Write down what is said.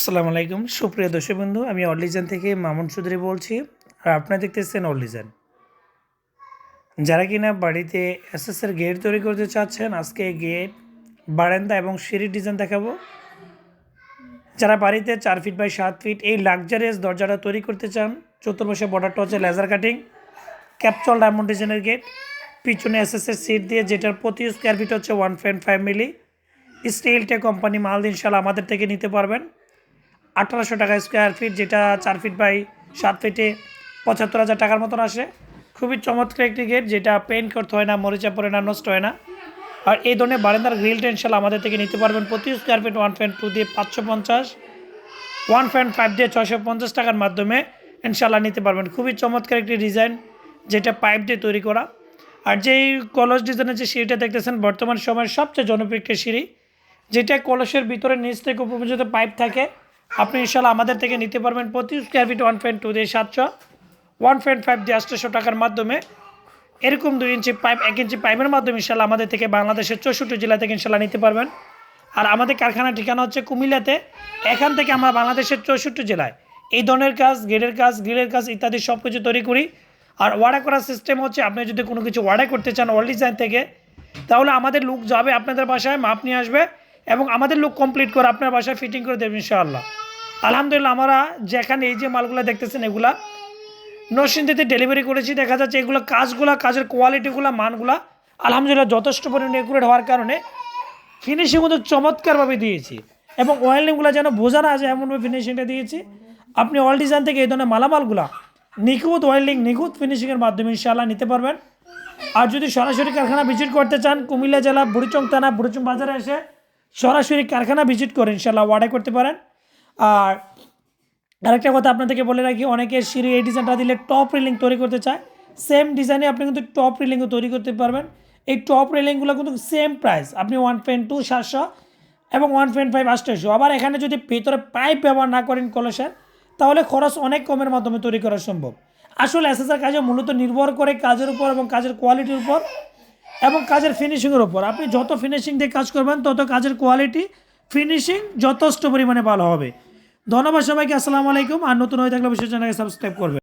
আসসালামু আলাইকুম। সুপ্রিয় দর্শক বন্ধু আমি অলিজান থেকে মামুন চৌধুরী বলছি। আর আপনারা দেখতেছেন অলিজান যারা কিনা বাড়িতে এসএসের গেট তৈরি করতে চাচ্ছেন, আজকে গেট, বারান্দা এবং সিঁড়ির ডিজাইন দেখাবো। যারা বাড়িতে চার ফিট বাই সাত ফিট এই লাক্সারিয়াস দরজাটা তৈরি করতে চান, চতুর্পাশে বর্ডারটা হচ্ছে লেজার কাটিং ক্যাপচল ডায়মন্ড ডিজাইনের গেট, পিছনে এসএসের সিট দিয়ে যেটার প্রতি স্কোয়ার ফিট হচ্ছে ওয়ান পয়েন্ট ফাইভ মিলি স্টিলটে কোম্পানি মাল ইনশাল্লাহ আমাদের থেকে নিতে পারবেন। আঠারোশো টাকা স্কোয়ার ফিট যেটা চার ফিট বাই সাত ফিটে পঁচাত্তর হাজার টাকার মতন আসে। খুবই চমৎকার একটি গেট যেটা পেন্ট করতে হয় না, মরিচা পড়ে না, নষ্ট হয় না। আর এই ধরনের বারান্দার গ্রিলটা ইনশাল্লাহ আমাদের থেকে নিতে পারবেন প্রতি square feet one point two দিয়ে পাঁচশো পঞ্চাশ ওয়ান পয়েন্ট ফাইভ দিয়ে ছশো পঞ্চাশ টাকার মাধ্যমে ইনশাল্লাহ নিতে পারবেন। খুবই চমৎকার একটি ডিজাইন যেটা পাইপ দিয়ে তৈরি করা। আর যেই কলস ডিজাইনের যে সিঁড়িটা দেখতেছেন, বর্তমান সময়ের সবচেয়ে জনপ্রিয় একটি সিঁড়ি, যেটা কলসের ভিতরে নিচ থেকে উপর পর্যন্ত পাইপ থাকে। আপনি ইনশাল্লাহ আমাদের থেকে নিতে পারবেন প্রতি square feet one point two দিয়ে সাতশো ওয়ান পয়েন্ট ফাইভ দিয়ে আটশোশো টাকার মাধ্যমে। এরকম দুই ইঞ্চি পাইপ এক ইঞ্চি পাইপের মাধ্যমে ইনশাল্লাহ আমাদের থেকে বাংলাদেশের চৌষট্টি জেলা থেকে ইনশাল্লাহ নিতে পারবেন। আর আমাদের কারখানার ঠিকানা হচ্ছে কুমিল্লাতে। এখান থেকে আমরা বাংলাদেশের চৌষট্টি জেলায় এই ধরনের কাজ গেটের কাজ, গ্রিলের কাজ ইত্যাদি সব কিছু তৈরি করি। আর ওয়ার্ডার করার সিস্টেম হচ্ছে আপনি যদি কোনো কিছু অর্ডার করতে চান ওয়ার্ল্ড ডিজাইন থেকে, তাহলে আমাদের লুক যাবে আপনাদের বাসায়, মাপ নিয়ে আসবে। এবং আমাদের লুক কমপ্লিট করে আপনার বাসায় ফিটিং করে দেবেন ইনশাআল্লাহ। আলহামদুলিল্লাহ আমরা যেখানে এই যে মালগুলো দেখতেছেন এগুলা, নরসিংদীতে ডেলিভারি করেছি, দেখা যাচ্ছে এগুলো কাজগুলো, কাজের কোয়ালিটিগুলো মানগুলো আলহামদুলিল্লাহ যথেষ্ট পরিমাণে একুরেট হওয়ার কারণে ফিনিশিং ওদের চমৎকারভাবে দিয়েছি এবং ওয়েল্ডিংগুলো যেন বোঝা না যায় এমনভাবে ফিনিশিংটা দিয়েছি। আপনি অল ডিজাইন থেকে এই ধরনের মালামালগুলো নিখুঁত ওয়েল্ডিং নিখুঁত ফিনিশিংয়ের মাধ্যমে ইনশাআল্লাহ নিতে পারবেন। আর যদি সরাসরি কারখানা ভিজিট করতে চান, কুমিল্লা জেলা, বুড়িচং থানা, বুড়িচং বাজারে এসে সরাসরি কারখানা ভিজিট করে ইনশাল্লাহ অর্ডার করতে পারেন। আর আরেকটা কথা আপনাদেরকে বলে রাখি, অনেকে সিঁড়ি এই ডিজাইনটা দিলে টপ রেলিং তৈরি করতে চায়। সেম ডিজাইনে আপনি কিন্তু টপ রেলিংও তৈরি করতে পারবেন। এই টপ রেলিংগুলো কিন্তু সেম প্রাইস আপনি ওয়ান পয়েন্ট টু সাতশো এবং ওয়ান পয়েন্ট ফাইভ আটশোশো আবার এখানে যদি ভেতরে পাইপ ব্যবহার না করেন কলসের তাহলে খরচ অনেক কমের মাধ্যমে তৈরি করা সম্ভব। আসলে এসএসআর কাজে মূলত নির্ভর করে কাজের উপর এবং কাজের কোয়ালিটির উপর এবং কাজের ফিনিশিংয়ের ওপর আপনি যত ফিনিশিং দিয়ে কাজ করবেন, তত কাজের কোয়ালিটি ফিনিশিং যথেষ্ট পরিমাণে ভালো হবে। ধন্যবাদ সবাইকে, আসসালামু আলাইকুম। আর নতুন হয়ে থাকলে অবশ্যই চ্যানেলকে সাবস্ক্রাইব করবেন।